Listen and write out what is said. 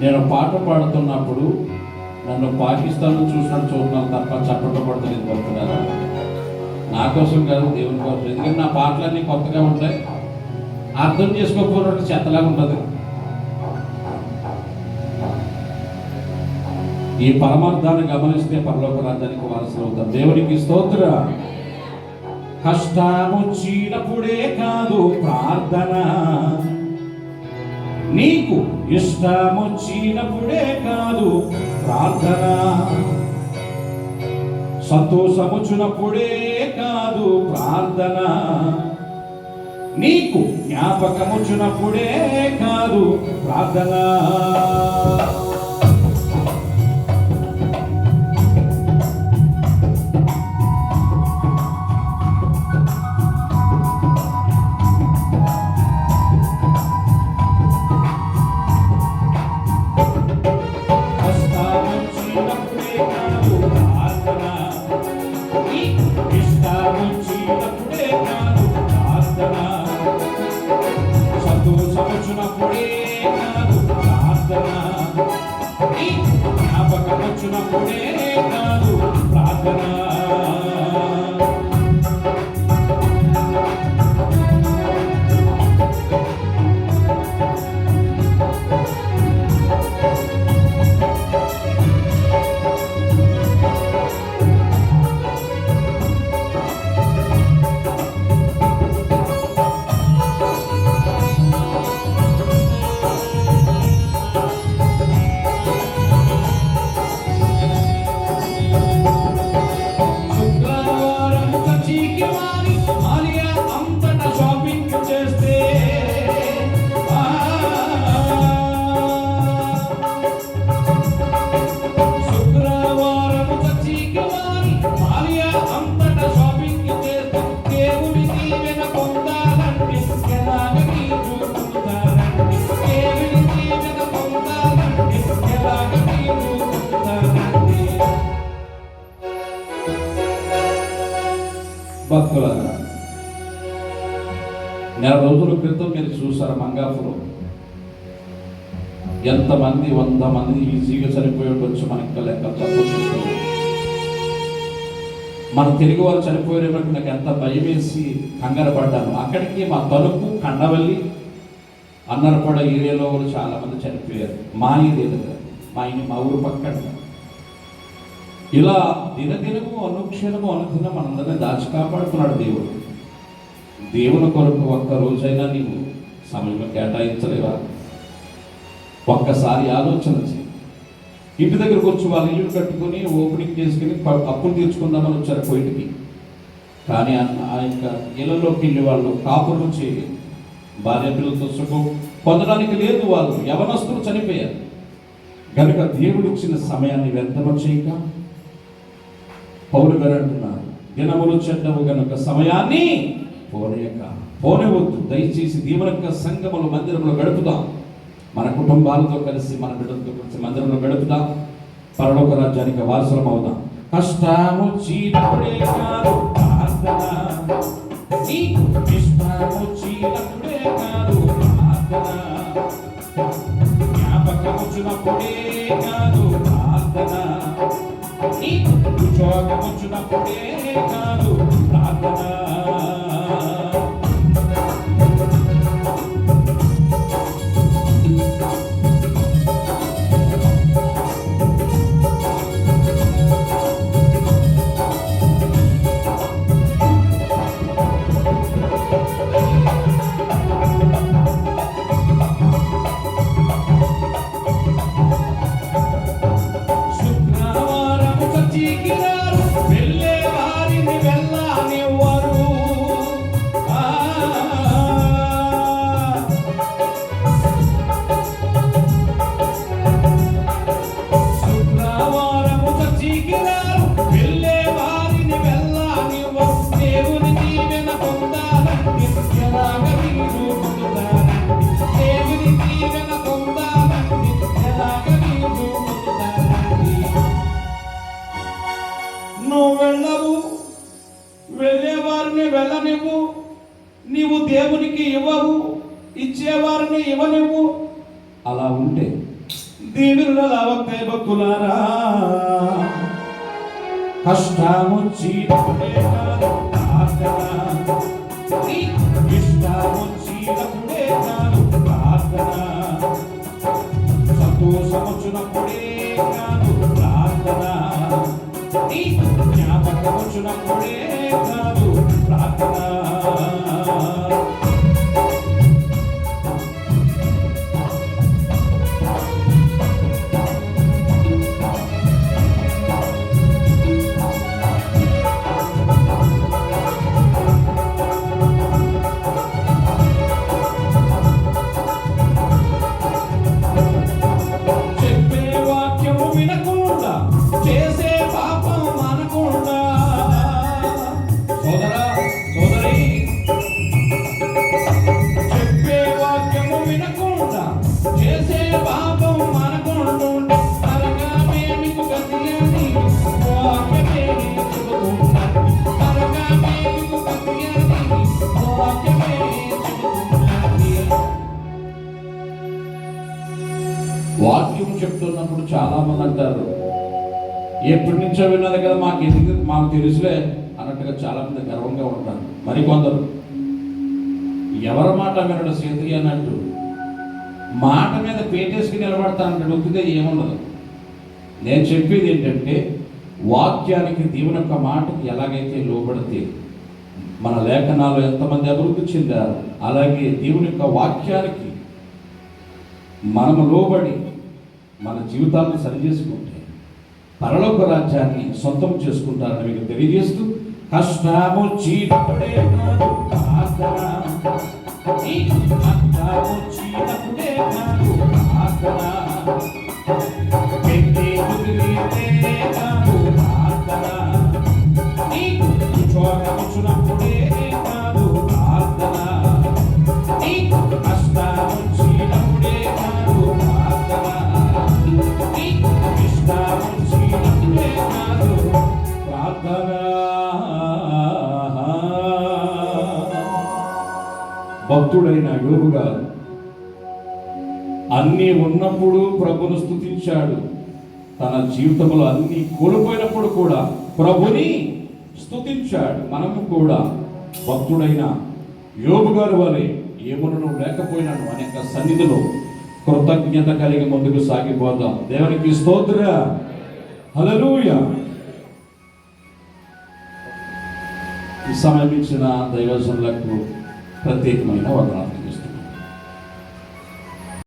నేను పాట పాడుతున్నప్పుడు నన్ను పాకిస్తాన్ చూసిన చూస్తున్నాను తప్ప చప్పట పడుతుంది పడుతున్నారా నా కోసం కాదు దేవుని కోసం. ఎందుకంటే నా పాటలన్నీ కొత్తగా ఉంటాయి. అర్థం చేసుకోకపోయినట్టు చెత్తలాగా ఉంటుంది. ఈ పరమార్థాన్ని గమనిస్తే పరలోక రాజ్యానికి వారసులు అవుతాం దేవునికి స్తోత్ర. కష్టము చీనప్పుడే కాదు ప్రార్థన. నీకు ఇష్టమొచ్చినప్పుడే కాదు ప్రార్థన. సంతోషముచునప్పుడే కాదు ప్రార్థన. నీకు జ్ఞాపకముచునప్పుడే కాదు ప్రార్థన. జ్ఞాపకమొచ్చినప్పుడే నెల రోజుల క్రితం మీరు చూసారు మంగాపురం? ఎంతమంది వంద మంది ఈజీగా చనిపోయి ఉండొచ్చు మనకి లెక్క మన తెలుగు వారు చనిపోయేటప్పుడు నాకు ఎంత భయం వేసి కంగారు పడ్డాను. అక్కడికి మా తలుపు కండవల్లి అన్నరపడ ఏరియాలో కూడా చాలామంది చనిపోయారు. మా ఏరియా మా ఇని మా ఊరు పక్కన. ఇలా దినదినము అనుక్షణము అనుదినం మనందరినీ దాచి కాపాడుతున్నాడు దేవుడు. దేవుని కొరకు ఒక్క రోజైనా నీవు సమయం కేటాయించలేవా? ఒక్కసారి ఆలోచన చేయి. ఇంటి దగ్గరకు వచ్చి వాళ్ళ ఇల్లు కట్టుకుని ఓపెనింగ్ చేసుకుని అప్పులు తీర్చుకుందామని వచ్చారు కోయిటికి కానీ ఆ- యొక్క ఇళ్ళలోకి వెళ్ళి వాళ్ళు కాపురం చేయలేదు. భార్య పిల్లలతో సుఖం పొందడానికి లేదు వాళ్ళు యవనస్తులు చనిపోయారు. కనుక దేవుడు ఇచ్చిన సమయాన్ని వ్యర్థమ చేయక పౌరు గారు అంటున్నారు దినములు చెడ్డవు గనుక సమయాన్ని పోనీయక పోనివద్దు దయచేసి దేవుని సంగములు మందిరంలో గడుపుదాం. మన కుటుంబాలతో కలిసి మన బిడ్డలతో కలిసి మందిరంలో గడుపుదాం. పరలోక రాజ్యానికి వారసులం అవుదాం. కష్టము చీనప్పుడే కాదు ఇష్టము కాదు కాదు ప్రార్థన నీకు కాదు ప్రార్థన వెళ్ళనివ్వు నీవు దేవునికి ఇవ్వవు ఇచ్చేవారిని ఇవ్వనివ్వు. అలా ఉంటే దీవుల లవక్కే భక్తులారా. కష్టమొచ్చి ప్రార్థన ఇష్టమొచ్చినప్పుడే కాదు ప్రార్థన సంతోషమొచ్చినప్పుడే ప్రార్థన. వచ్చినప్పుడే కాదు ప్రార్థన వాక్యం చెప్తున్నప్పుడు చాలా మంది అంటారు ఎప్పటి నుంచో విన్నది కదా మాకు ఎందుకు? మాకు తెలుసులే అన్నట్టుగా చాలా మంది గర్వంగా ఉంటారు. మరికొందరు ఎవరి మాట వినడు సీతయ్య అన్నట్టు మాట మీద పేటేసుకుని నిలబడతానంటే నొక్కితే ఏముండదు? నేను చెప్పేది ఏంటంటే వాక్యానికి దేవుని యొక్క మాటకి ఎలాగైతే లోబడితే మన లేఖనాలు ఎంతమంది అభివృద్ధి చెందారు అలాగే దేవుని యొక్క వాక్యానికి మనము లోబడి మన జీవితాలను సరిచేసుకుంటే పరలోక రాజ్యాన్ని సొంతం చేసుకుంటారని మీకు తెలియజేస్తూ కష్టము చీటప్పుడే కాదు కష్టము కాదు భక్తుడైన యోగు గారు అన్నీ ఉన్నప్పుడు ప్రభును స్థుతించాడు తన జీవితంలో అన్ని కోల్పోయినప్పుడు కూడా ప్రభుని స్థుతించాడు మనము కూడా భక్తుడైన యోగు గారు వలె ఏమను లేకపోయినాను అనేక సన్నిధిలో కృతజ్ఞత కలిగి ముందుకు సాగిపోదాం. దేవునికి స్తోత్ర. హలలుయ ఈ సమయం ఇచ్చిన దైవజనులకు ప్రత్యేకమైన వందనాలు